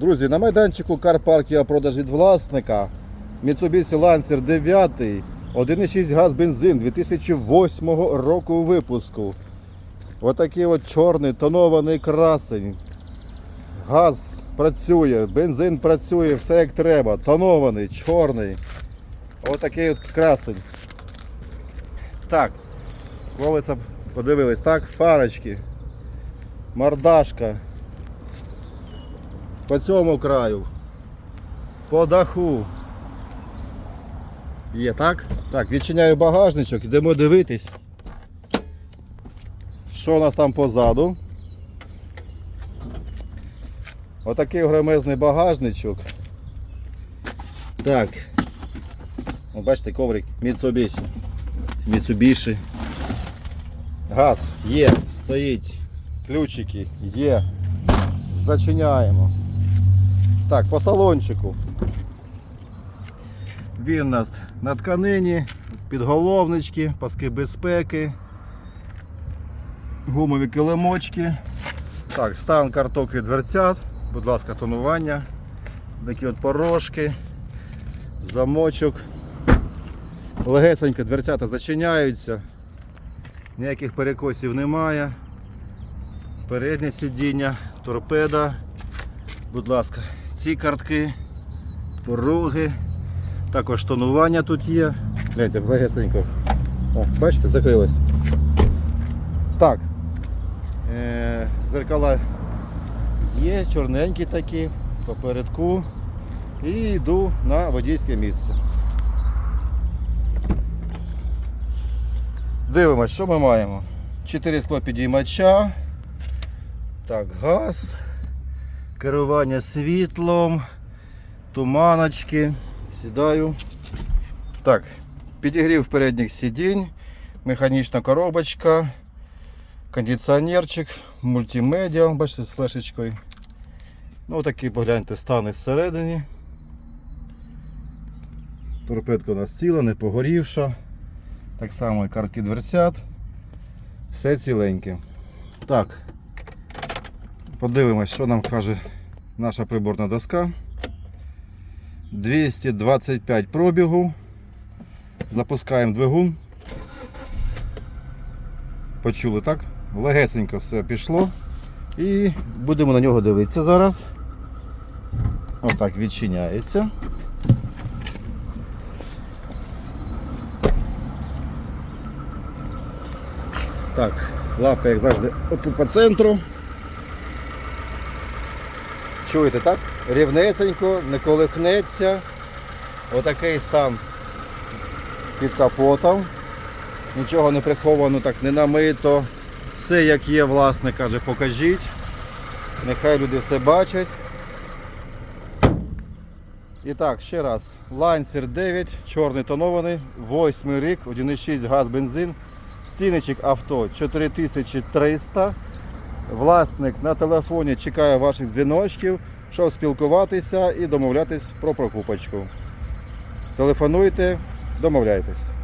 Друзі, на майданчику Карпарк я продаж від власника. Mitsubishi Lancer 9, 1,6 газ бензин 2008 року випуску. Отакий от чорний тонований красень. Газ працює, бензин працює, все як треба. Тонований, чорний. Отакий от красень. Так, колеса подивились, так, фарочки, мордашка. По цьому краю. По даху. Є, так? Так, відчиняю багажничок, йдемо дивитись. Що у нас там позаду? Отакий громезний багажничок. Так. О, бачите, коврик Mitsubishi. Mitsubishi. Газ є, стоїть. Ключики є. Зачиняємо. Так, по салончику. Він у нас на тканині, підголовнички, паски безпеки, гумові килимочки. Так, стан карток і дверцят, будь ласка, тонування, такі от порожки, замочок. Легесенько дверцята зачиняються, ніяких перекосів немає. Переднє сидіння, торпеда. Будь ласка, ці картки, пороги, також тонування тут є. Гляньте, легесенько. О, бачите, закрилось. Так. Е, зеркала є, чорненькі такі, попередку. І йду на водійське місце. Дивимось, що ми маємо. 4 склопідіймача. Так, газ, керування світлом, туманочки. Сідаю. Так, підігрів передніх сидінь, механічна коробочка, кондиціонерчик, мультимедіа, бачите, з флешечкою. Ну, такий погляньте стан зсередині. Торпедка у нас ціла, не погорівша. Так само і картки дверцят. Все ціленьке. Так. Подивимось, що нам каже наша приборна доска. 225 пробігу. Запускаємо двигун. Почули, так? Легесенько все пішло. І будемо на нього дивитися зараз. Отак відчиняється. Так, лапка, як завжди, отут по центру. Чуєте, так? Рівнесенько, не колихнеться. Отакий стан під капотом. Нічого не приховано, так не намито. Все як є, власне, каже, покажіть. Нехай люди все бачать. І так, ще раз. Lancer 9, чорний тонований, 8 рік, 1,6 газ бензин. Ціничок авто 4300. Власник на телефоні чекає ваших дзвіночків, щоб спілкуватися і домовлятись про прокупочку. Телефонуйте, домовляйтесь.